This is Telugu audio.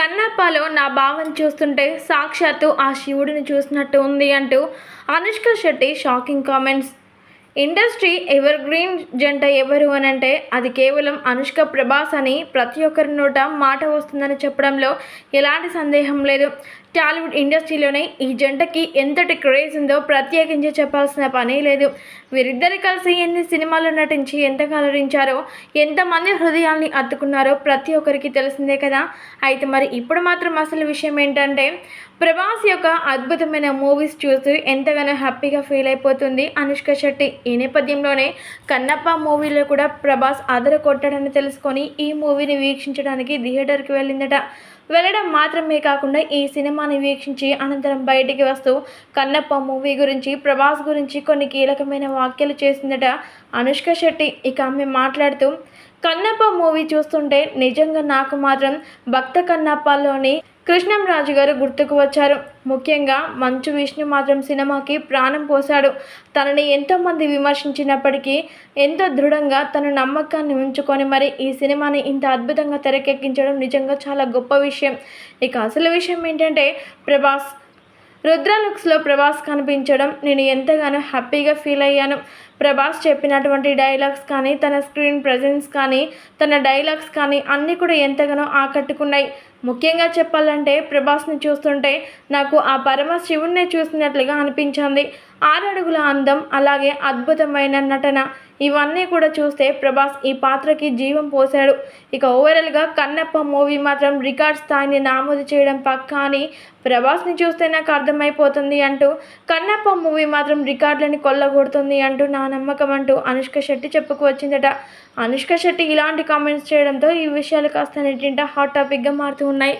కన్నప్పలో నా భావం చూస్తుంటే సాక్షాత్తు ఆ శివుడిని చూసినట్టు ఉంది అంటూ Anushka Shetty shocking comments industry evergreen జంట ఎవరు అని అంటే అది కేవలం అనుష్క ప్రభాస్ అని ప్రతి ఒక్కరి నోట మాట వస్తుందని చెప్పడంలో ఎలాంటి సందేహం లేదు. టాలీవుడ్ ఇండస్ట్రీలోనే ఈ జంటకి ఎంతటి క్రేజ్ ఉందో ప్రత్యేకించి చెప్పాల్సిన పనే లేదు. వీరిద్దరు కలిసి ఎన్ని సినిమాల్లో నటించి ఎంత కలరించారో ఎంతమంది హృదయాల్ని అత్తుకున్నారో ప్రతి ఒక్కరికి తెలిసిందే కదా. అయితే మరి ఇప్పుడు మాత్రం అసలు విషయం ఏంటంటే ప్రభాస్ యొక్క అద్భుతమైన మూవీస్ చూస్తూ ఎంతగానో హ్యాపీగా ఫీల్ అయిపోతుంది అనుష్క శెట్టి. ఈ నేపథ్యంలోనే కన్నప్ప మూవీలో కూడా ప్రభాస్ అదర కొట్టాడని తెలుసుకొని ఈ మూవీని వీక్షించడానికి థియేటర్కి వెళ్ళిందట. వెళ్ళడం మాత్రమే కాకుండా ఈ సినిమాని వీక్షించి అనంతరం బయటికి వస్తూ కన్నప్ప మూవీ గురించి ప్రభాస్ గురించి కొన్ని కీలకమైన వ్యాఖ్యలు చేసిందట అనుష్క శెట్టి. ఇక ఆమె మాట్లాడుతూ కన్నప్ప మూవీ చూస్తుంటే నిజంగా నాకు మాత్రం భక్త కన్నప్పలోని కృష్ణంరాజు గారు గుర్తుకు వచ్చారు. ముఖ్యంగా మంచు విష్ణు మాత్రం సినిమాకి ప్రాణం పోశాడు. తనని ఎంతోమంది విమర్శించినప్పటికీ ఎంతో దృఢంగా తన నమ్మకాన్ని ఉంచుకొని మరి ఈ సినిమాని ఇంత అద్భుతంగా తెరకెక్కించడం నిజంగా చాలా గొప్ప విషయం. ఇక అసలు విషయం ఏంటంటే ప్రభాస్. రుద్ర లుక్స్లో ప్రభాస్ కనిపించడం నేను ఎంతగానో హ్యాపీగా ఫీల్ అయ్యాను. ప్రభాస్ చెప్పినటువంటి డైలాగ్స్ కానీ తన స్క్రీన్ ప్రజెన్స్ కానీ తన డైలాగ్స్ కానీ అన్నీ కూడా ఎంతగానో ఆకట్టుకున్నాయి. ముఖ్యంగా చెప్పాలంటే ప్రభాస్ని చూస్తుంటే నాకు ఆ పరమ శివుణ్ణి చూసినట్లుగా అనిపించింది. ఆరడుగుల అందం అలాగే అద్భుతమైన నటన ఇవన్నీ కూడా చూస్తే ప్రభాస్ ఈ పాత్రకి జీవం పోశాడు. ఇక ఓవరాల్గా కన్నప్ప మూవీ మాత్రం రికార్డ్ స్థాయిని నామోదు చేయడం పక్క అని ప్రభాస్ని చూస్తే నాకు అర్థమైపోతుంది అంటూ కన్నప్ప మూవీ మాత్రం రికార్డులని కొల్లగొడుతుంది అంటూ నా నమ్మకం అంటూ అనుష్క శెట్టి చెప్పుకు వచ్చిందట. అనుష్క శెట్టి ఇలాంటి కామెంట్స్ చేయడంతో ఈ విషయాలు కాస్త నెట్టింట. హాట్ టాపిక్గా మారుతూ ఉన్నాయి.